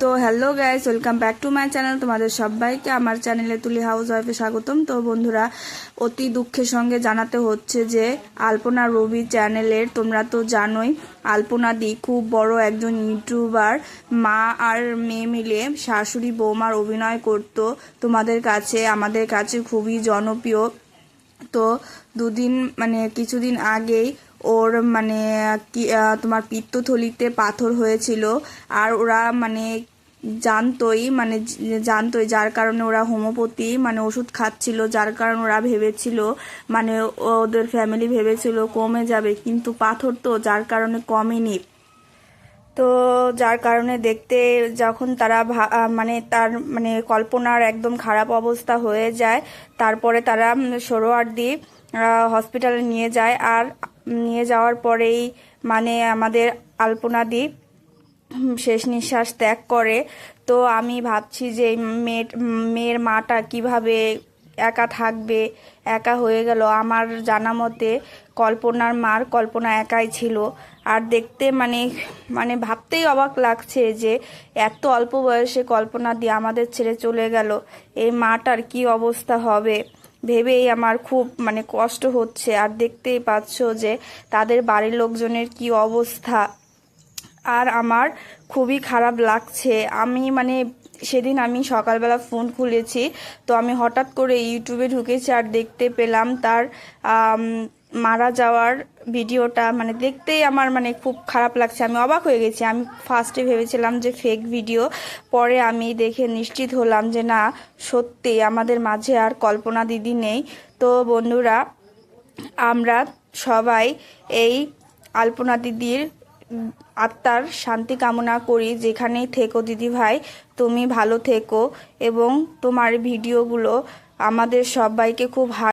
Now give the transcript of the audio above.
তো hello guys, welcome back to my channel. তোমাদের সবাইকে আমার চ্যানেলে তুলি হাউস ওয়াইফে স্বাগতম। তো বন্ধুরা, অতি দুঃখের সঙ্গে জানাতে হচ্ছে যে, আলপনা রবি চ্যানেলের, তোমরা তো জানোই, আলপনা দি খুব বড় একজন ইউটিউবার। মা আর মেয়ে মিলে শাশুড়ি বৌমার অভিনয় করতো। তোমাদের কাছে, আমাদের কাছে খুবই জনপ্রিয়। তো দুদিন মানে কিছুদিন আগেই ওর মানে কি তোমার পিত্তথলিতে পাথর হয়েছিল। আর ওরা মানে জানতোই মানে জানতোই যার কারণে ওরা হোমিওপ্যাথি মানে ওষুধ খাচ্ছিল যার কারণে ওরা ভেবেছিল মানে ওদের ফ্যামিলি ভেবেছিল কমে যাবে কিন্তু পাথর তো যার কারণে কমেনি। তো যার কারণে দেখতে যখন তারা মানে তার মানে কল্পনার একদম খারাপ অবস্থা হয়ে যায় তারপরে তারা উম, সরোয়ার্দি হসপিটালে নিয়ে যায়। আর নিয়ে যাওয়ার পরেই মানে আমাদের আলপনাদি হুম, শেষ নিঃশ্বাস ত্যাগ করে। তো আমি ভাবছি যে মেয়ের মেয়ের মাটা কীভাবে একা থাকবে একা হয়ে গেল? আমার জানা মতে কল্পনার মার কল্পনা একাই ছিল। আর দেখতে মানে মানে ভাবতেই অবাক লাগছে যে এত অল্প বয়সে কল্পনা দিয়ে আমাদের ছেড়ে চলে গেল। এই মাটার কি অবস্থা হবে? ভেবেই আমার খুব মানে কষ্ট হচ্ছে। আর দেখতেই পাচ্ছ যে তাদের বাড়ির লোকজনের কি অবস্থা। আর আমার খুবই খারাপ লাগছে। আমি মানে সেদিন আমি সকালবেলা ফোন খুলেছি, তো আমি হঠাৎ করে ইউটিউবে ঢুকেছি আর দেখতে পেলাম তার মারা যাওয়ার ভিডিওটা মানে দেখতেই আমার মানে খুব খারাপ লাগছে। আমি অবাক হয়ে গেছি। আমি ফার্স্টে ভেবেছিলাম যে ফেক ভিডিও পরে আমি দেখে নিশ্চিত হলাম যে না, সত্যি আমাদের মাঝে আর কল্পনা দিদি নেই। তো বন্ধুরা, আমরা সবাই এই আলপনা দিদির আত্মার শান্তি কামনা করি। যেখানেই থেকো দিদি ভাই, তুমি ভালো থেকো এবং তোমার ভিডিওগুলো আমাদের সবাইকে খুব